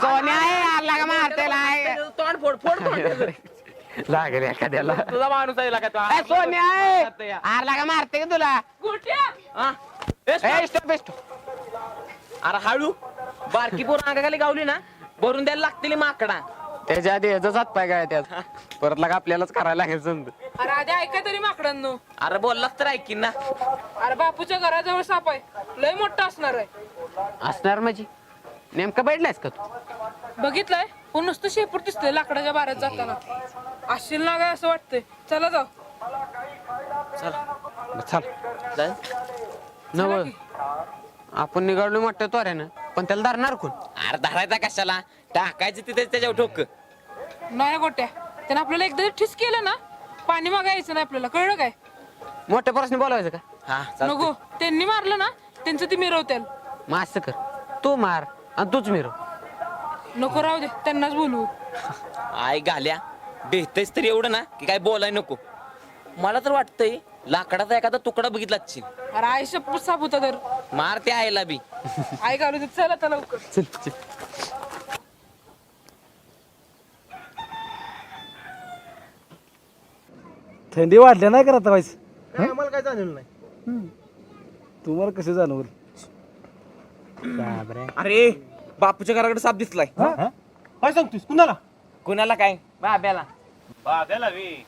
सोन्या आहे आला का मारतेला आहे? तोंड फोड फोड तोंड त्याचं. लागेल एखाद्याला. तुझा माणूस आहे का तो. ए, सोन्या आहे आरला का मारते का तुला? हा? ए, stop. ए स्टॉप स्टॉप अरे हळू. बारकी पोर अंगाखाली गावली ना भरून द्यायला लागतील माकडा. त्याच्या आधी ह्याचा जात पाय काय त्यात? परत लागा आपल्यालाच करायला लागेल समज. अरे आधी ऐका तरी माकडांनो. अरे बोललास तर ऐकीन ना. अरे बापूच्या घराजवळ साप आहे. लय मोठा असणार आहे. असणार माझी नेमकं बैठलायस का तू? बघितलंय. पण नुसतं शेपूट दिसतंय लाकडाच्या बारात जाताना. असशील ना काय असं वाटतंय. चला जाऊ. चल. नव. आपण निघालो मोठ्या तोऱ्यानं पण त्याला धरणार कोण? अरे धरायचा कशाला? टाकायचं तिथे त्याच्यावर ठोक. नाही गोट्या. त्यानं आपल्याला एकदा ठिस केलं ना पाणी मागायचं नाही आपल्याला. कळलं काय? मोठ्या प्रश्न बोलावायचं का? हा चालतंय. नको. त्यांनी मारलं ना त्यांचं ती मिरवत्याल. मग असं कर. तू मार. आणि तूच मिरव. नको राहू दे त्यांनाच बोलवू आय घाल्या भेटतेस तरी एवढं ना की काय बोलाय नको. मला तर वाटतंय लाकडाचा एखादा तुकडा बघितला. अरे आई शपथ साप होता तर मार त्या आईला बी. आई घालू दे चला आता लवकर. चल चल. थंडी वाढल्या नाही करत व्हायच आम्हाला काय जाणवलं नाही. तुम्हाला कसे जाणवल? अरे बापूच्या घराकडे साप दिसलाय. काय सांगतोस कुणाला? कुणाला काय? बाब्याला. बाब्याला वे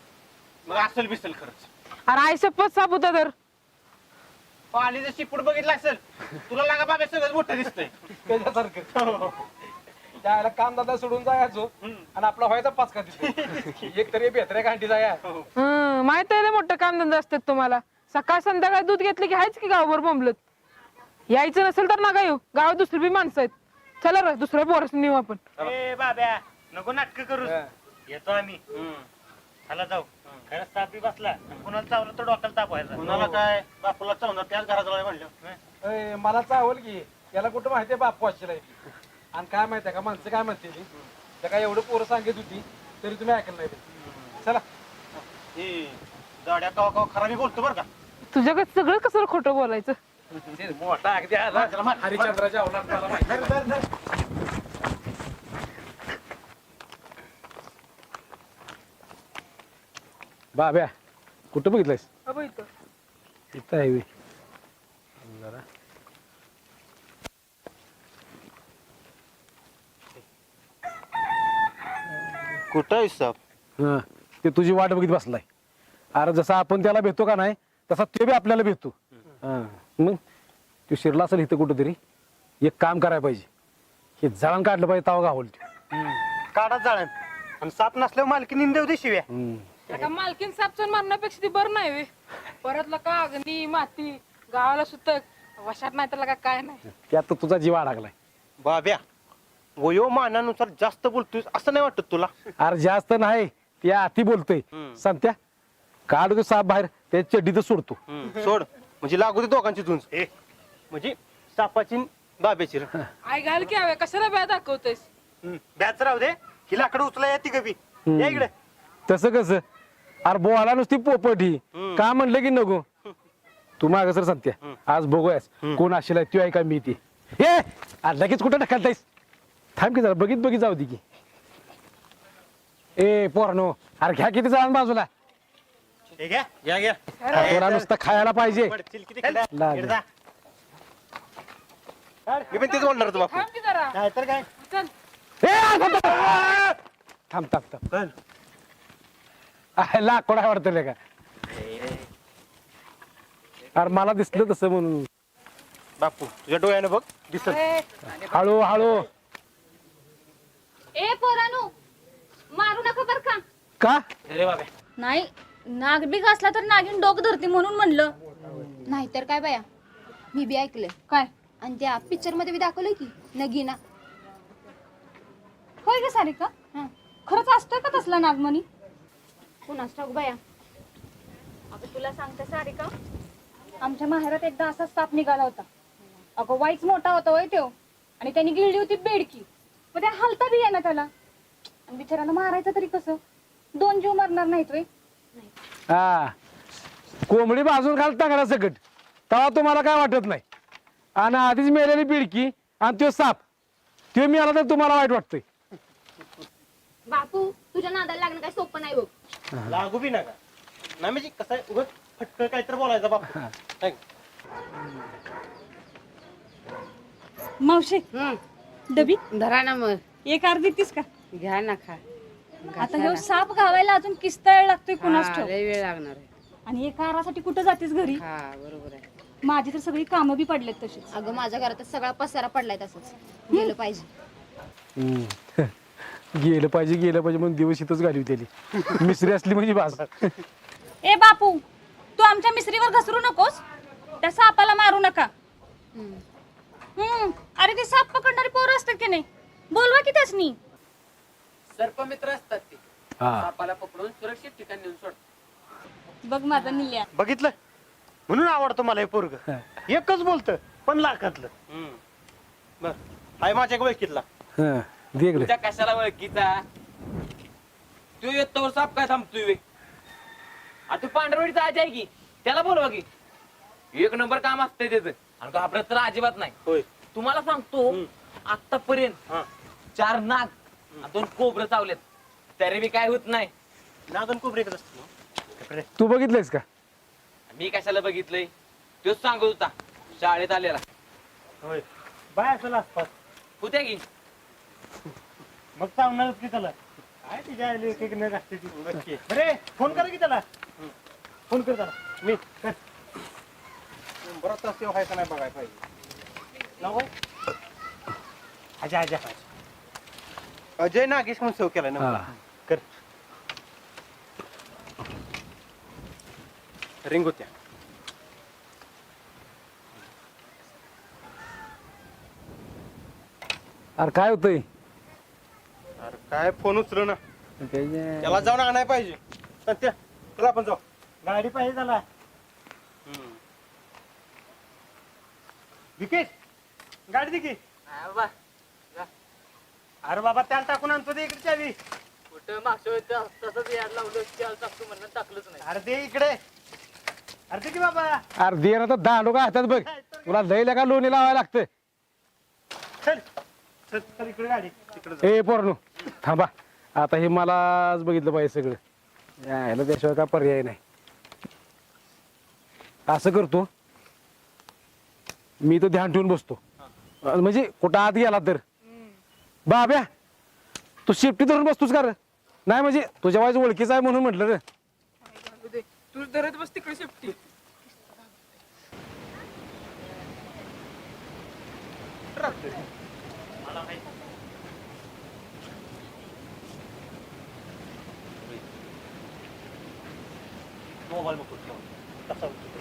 मग असेल बिसेल खरंच. अरे आई शपथ साप होता तर पाणीचं शिपूट बघितलं असेल तुला लागा बाब्या सगळं मोठं दिसतंय. त्याच्यासारखं. त्याला काम दादा सोडून जायचो आणि आपला व्हायचा पाच का एक तरी बेहत्र्या गांठी जाया. हं, माहीत आहे ना मोठं कामधंदा असतात तुम्हाला. सकाळ संध्याकाळ दूध घेतलं की हायच की गावभर बोंबलत? यायचं नसेल तर नका येऊ. गावात दुसरी बी माणसं आहेत. चला रे दुसऱ्या पोरस नेऊ आपण. ए बाब्या नको नाटक करू. येतो आम्ही. चला जाऊ. खरंच ताप बी बसला. कुणाला चावलं तर डोक्याला ताप व्हायचा. कुणाला काय? बापूला चावणार त्याच घरात म्हणलं. मला चावल की. याला कुठं माहितीये बाप वाचलाय आणि काय माहितीये का? माणसं काय म्हणते ती? त्या काय एवढं पोरं सांगत होती तरी तुम्ही ऐकलं नाही ते. चला. हे जाड्या कवा कवा खरा मी बोलतो बरं का. तुझ्याकडे सगळं कसं खोटं बोलायचं? मोठा अगदी आला. बाब्या कुठं बघितलंयस अबो इथं. इथं आहे कुठं आहे साप हा ते तुझी वाट बघित बसलाय अरे जसा आपण त्याला भेटतो का नाही तसा ते बी आपल्याला भेटतो हा. मग तू शिरला असेल इथं कुठंतरी एक काम करायला पाहिजे. हे जळण काढलं पाहिजे तावा गावल काढा जाळण. आणि साप नसल्यावर मालकीने देऊ दे शिव्या. एका मालकीन सापचण मारण्यापेक्षा ती बरं नाही वे. परत का अग्नी माती गावाला सुतक वशात नाही तर लका काय नाही. त्यात तर तुझा जीव अडकलाय. बाब्या वयोमानानुसार जास्त बोलतोय असं नाही वाटत तुला? अरे जास्त नाही ते अति बोलतोय. सांगत्या काढ तो साप बाहेर त्या चड्डीत सोडतो. सोड. म्हणजे लागू दे दोघांची झुंज. म्हणजे सापाची न बाब्याची रे. आई घाल की हवे कशाला ब्या दाखवतेस हम्म. बॅच राहू दे. ही लाकडं उचला येते या इकडे. तसं कसं? अरे बोला नुसती पोपटी का म्हणलं की नको? तू माग सर सांगत्या आज बघूयास कोण असेल त्यो आहे का मी ती. हे आज लगेच कुठं ढकलतायस? थांब की जरा बघित बघित जाऊ दे की. ए पोरानो अरे घ्या किती जाण बाजूला. हे घ्या. या घ्या थोडा नुसतं खायला पाहिजे. किती जा. मी पण तेच बोलणार होतो बापू. थांब की जरा. नाही तर काय? चल. ए, आ, थांब, थांब. थांब थांब थांब. चल. आहे, लाकूड आहे वाटतं का? अरे मला दिसलं तसं म्हणून. बापू तुझ्या डोळ्यानं बघ दिसत ए, हळू हळू. ए पोरानू. मारू नका बर का? का? नाही नाग बी घासला तर नागिन डोक धरते म्हणून म्हणलं. नाहीतर काय बाया? मी बी ऐकलंय. काय? आणि त्या पिक्चरमध्ये बी दाखवलंय की नगीना. होय ग सारिका? खरंच असतं का तसला नागमणी? कुणाच ठाऊक बाया? अगं तुला सांगते सारिका आमच्या माहेरात एकदा असाच साप निघाला होता. अगं वाईच मोठा होता होय तो. आणि त्यांनी गिळली होती बेडकी. मग त्या हलता बी ना त्याला. आणि बिचाराला मारायचं तरी कसं? दोन जीव मरणार नाहीत वे हा. कोंबडी बाजून घाल टाकला सकट. तेव्हा तुम्हाला काय वाटत नाही. आणि आधीच मेलेली पिडकी आणि तो साप. ते मी आला तर तुम्हाला वाईट वाटतंय. बापू तुझ्या नादाला लागणं काय सोपं नाही बघ. लागू बी नका. नाही म्हणजे कसं आहे उगत फटकं काहीतरी बोलायचं बाप. है. का? मावशी. डबी. धरा ना मग. एक अर्धी तीस का? घ्या ना खा. आता ह्यो साप गावायला अजून किस्ता लागतोय कुणास हा, लय वेळ लागणार आहे. आणि एका आरासाठी कुठं जातेस घरी? हा बरोबर आहे. माझी तर सगळी कामं बी पडलेत तशीच. अगं माझ्या घरात सगळा पसारा पडलाय तसंच. गेलं पाहिजे. हम्म. गेलं पाहिजे गेलं पाहिजे म्हणून दिवस इथंच घालवी त्याली. मिसरी असली म्हणजे बास ए बापू तू आमच्या मिसरीवर घसरू नकोस. त्या सापाला मारू नका. हम्म. अरे ते साप पकडणारी पोरं असतात की नाही? बोलवा की त्यासनी. सर्पमित्र असतात ते. हा. सापाला पकडून सुरक्षित ठिकाणी नेऊन सोडतात बघ माझा निल्या. बघितलं? म्हणून आवडतं मला हे पोरग. एकच बोलतं पण लाखातलं. बर. आहे माझ्या ओळखीतला. हा. तुझ्या कशाला ओळखीचा? तू येतो साप काय थांबतोय वे? आ तू पांढरवडीचा आज आहे की? त्याला बोलवा की. एक नंबर काम असतंय त्याचं. आणि घाबरत तर अजिबात नाही. होय. तुम्हाला सांगतो आतापर्यंत हा. चार नाग दोन कोबर चावलेत. तरी बी काय होत नाही. नागन खूप रेकत असतो तू बघितलंयस का? मी कशाला बघितलंय? तोच सांगत होता शाळेत आलेला. होय. बाय असं आसपास. होत्या की? मग चावणारच की त्याला. काय तिच्या आईला एक एक नग असते ती. नक्की अरे फोन करा की त्याला. फोन कर त्याला. मी. कर. बरं तास तेव्हा व्हायचं नाही बघाय पाहिजे. नाव काय अजय अजय नागेश म्हणून सेव केलाय ना हा. कर. रिंग होत्या. अरे काय होतंय? अरे काय फोन उचल ना. त्याला जाऊन आणाय पाहिजे. सत्य चला आपण जाऊ. गाडी पाहिजे त्याला. विकेश गाडी दे की. अरे बाबा त्याला टाकून आणतो दे इकडे चावी कुठं मागच्या तसंच याड लावलं त्याला टाकतो म्हणलं टाकलंच नाही. अरे दे इकडे. अरे दे की बाबा. अरे दे ना तर दांडो का हातात बघ. तुला लय का लोणी लावायला लागतं. चल चल चल इकडे गाडी. इकडे ए पोरणू थांबा. आता हे मलाच बघितलं पाहिजे सगळं. यायला त्याशिवाय काय पर्याय नाही. असं करतो. मी तर ध्यान ठेवून बसतो. अं, म्हणजे कुठं आत गेला तर. बाब्या तू शेपटी धरून बसतोस का रे? नाही म्हणजे तुझ्या वाईज ओळखीचा आहे म्हणून म्हटलं रे तू धरत बस तिकडे शेपटी मोबाईल बघू कसा उचलतो.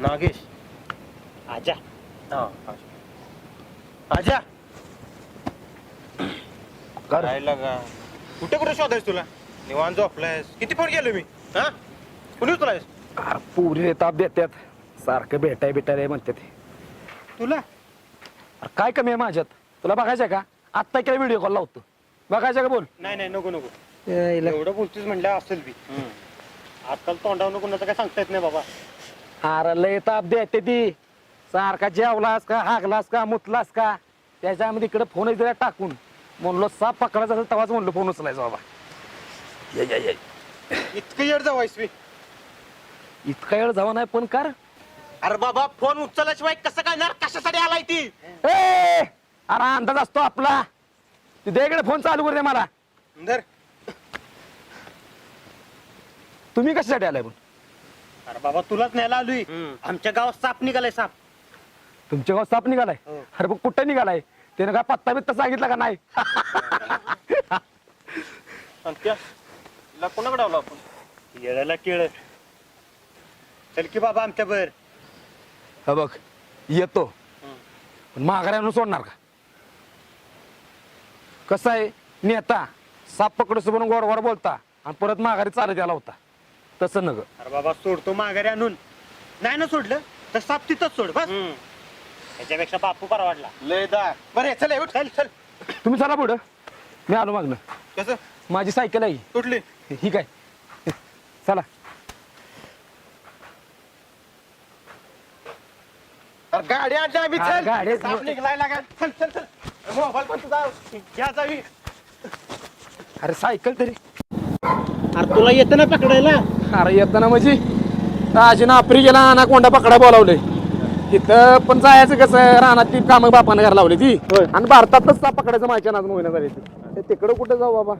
नागेश. आजा. हा आजा. करायला का? कुठे कुठे शोधायस तुला? निवांत झोपलायस. किती फोन केले मी? हा? कुणी उचलायस? अरे पुरी ताप देतात सारखं भेटाय भेटायला म्हणतात तुला? अरे काय कमी आहे माझ्यात? तुला बघायचं का? आत्ता काय व्हिडिओ कॉल लावतो. बघायचं का बोल? नाही नाही नको नको. एवढं बोलतीस म्हणलं असेल बी. आजकाल तोंडावर कुणाचं काय सांगता येत नाही बाबा. अरे लय ताप देते ती सारखा जेवलास का हागलास का मुतलास का? त्याच्यामध्ये इकडे फोन दिला टाकून. म्हणलो साप पकडायचा असेल तेव्हाच म्हणलो फोन उचलायचा बाबा. ये, ये, ये. इतकं येड जावायस मी. इतका वेळ जावा नाही पण कर. अरे बाबा फोन उचलल्याशिवाय कसं करणार कशासाठी आलाय ती? ए अरे अंदाज असतो आपला. इकडे फोन चालू कर दे मला. धर. तुम्ही कशासाठी आलाय पण? अरे बाबा तुलाच न्यायला आलोय. आमच्या गावात साप निघालाय साप. तुमच्या गावात साप निघालाय? हो. अरे बघ कुठं निघालाय? त्यानं काय पत्ता बित्ता सांगितला का नाही? कोणाकडे आलो आपण? येळाला केळ. चल की बाबा आमच्या बर हा बघ येतो. पण सोडणार का? कसं आहे? नेता साप पकडस म्हणून गोड गोड बोलता आणि परत माघारी चालत याला होता. तस नग. अरे बाबा सोडतो माघारी आणून. नाही ना सोडलं तर साप तिथंच सोड बस. त्याच्यापेक्षा बापू परवाडला. लय दा बरे चल चल चल. तुम्ही चला पुढं. मी आलो मागणं कसं? माझी सायकल आहे. तुटली ही काय? चला. गाडी आणली आम्ही चल. गाडी- साप निघलाय काय चल चल चल. मोबाईल घ्या जावी अरे सायकल तरी. अरे तुला येतं ना पकडायला? अरे येताना म्हणजे. आजीनं आपरी गेला ना कोंडा पकडा बोलावले तिथं पण जायचं कसं रानात ती कामं बापानं घरा लावली ती. आणि भारतातच पकडायचं माझ्या नाद मोहिना झाली ती. तिकडं कुठं जाऊ बाबा?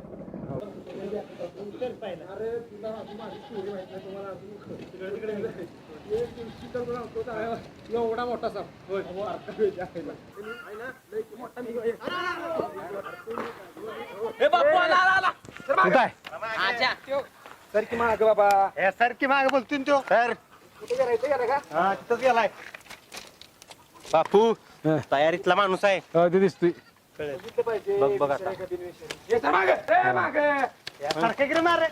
एवढा मोठा साप ए बापू आला आला आला कुठं आहे आजा सर की माग बाबा. हे सर की मागे बोलतोय ना त्यो सर. कुठे गेला गेला का? हा तिथंच गेलाय. बापू हं. तयारीतला माणूस आहे. हो, ते दिसतोय. बघ बघ आता. सारखे गिरे मार रे.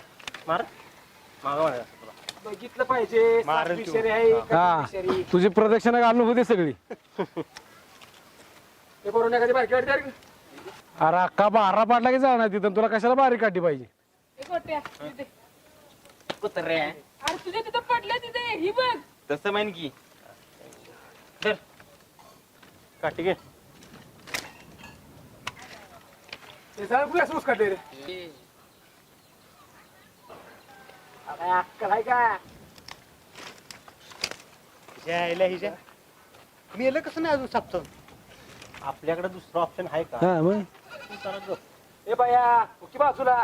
मार. माग मार. बघितलं पाहिजे. मारेल साप तू. विषारी आहे, हा. विषारी? तुझी प्रदक्षिणा घालून होती सगळी. ते करून एखादी बारकी वाटते अरे अरे अक्का बारा पाडला की जाणार तिथं. तुला कशाला बारीक काढली पाहिजे. कुत्रे अरे तुझ्या तिथं पडलं तिथे ही बघ। तसं म्हण की। काठी घे ते सगळं पुढे असं काढले रे? अरे अक्कल आहे का? जायला हिच्या. मेलं कसं नाही अजून आपल्याकडे दुसरं ऑप्शन आहे का? हा मग? तू जरा गप. ए बाया बाजूला.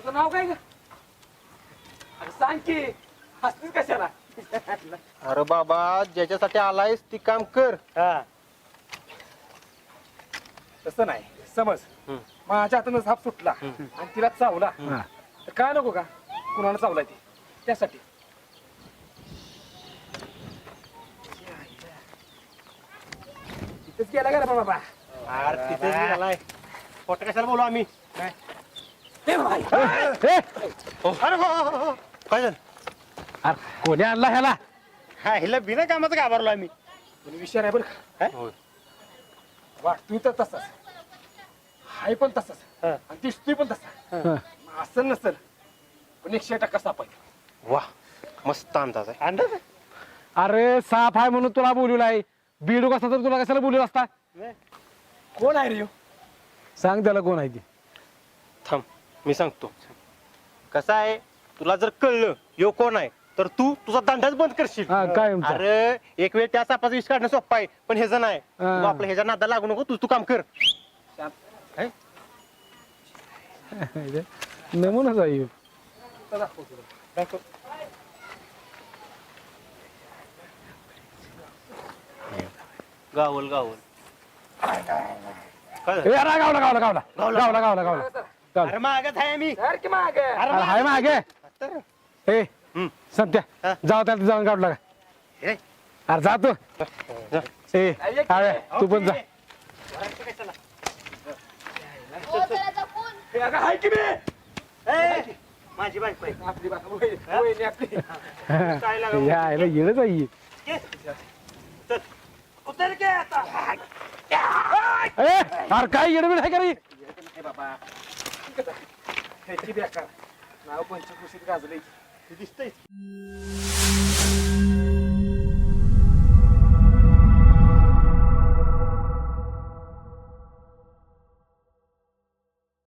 तुझं नाव काय ग? अरे सांग की हसतीस कशाला? अरे बाबा ज्याच्यासाठी आलायस ती काम कर. हा. तसं नाही समज. माझ्या हातानं साप सुटला आणि तिला चावला. तर काय नको का? कुणाला चावला ती? त्यासाठी. तिथेच गेला का रे बाबा? अरे तिथेच गेलाय. फोटो कशाला बोलू आम्ही. ए, अरे. काय झालं अरे कोणी आणला ह्याला हा हिला बिना कामाचं घाबरलो आम्ही कोणी विषय आहे बरं का काय? वाटतोय तर तसाच हाय पण तसाच हा. आणि दिसतोय पण तसा असं नसल पण एकशे टक्का साप आहे वा मस्त अंदाज आहे अंदाज आहे? अरे साप आहे म्हणून तुला बोलवलं आहे बिडूक असता तर तुला कशाला बोलवलं असता. कोण आहे रे ह्यो? सांग त्याला कोण आहे ती थांब मी सांगतो. कसं आहे? तुला जर कळलं यो कोण आहे तर तू तुझा दंडाच बंद करशील. हा, कायमचा. अरे एक वेळ त्या सापाचा विष काढणं सोपं आहे पण ह्याचं नाही तू हा. आपलं ह्याच्या नादा लागू नको तू तू काम कर. नमुनाच आहे. ह्यो. गावल गावल. काय झालं? ए, अरे, गावला. गावला. गावला गावला गावला. अरे आहे मी. अरे हाय मागे. ए हम्म. जाऊ त्यात जाऊन काढला का हे. अरे जा तू. जा. ए अरे तू पण जा. ए, माझी बायको आहे. काय लागलं? या आहे ही. चल. उतर के आता. ए अरे काय येणं आहे का रे? दाखवता ह्याची बेकार नाव पंचकृषीत गाजले दिसतंय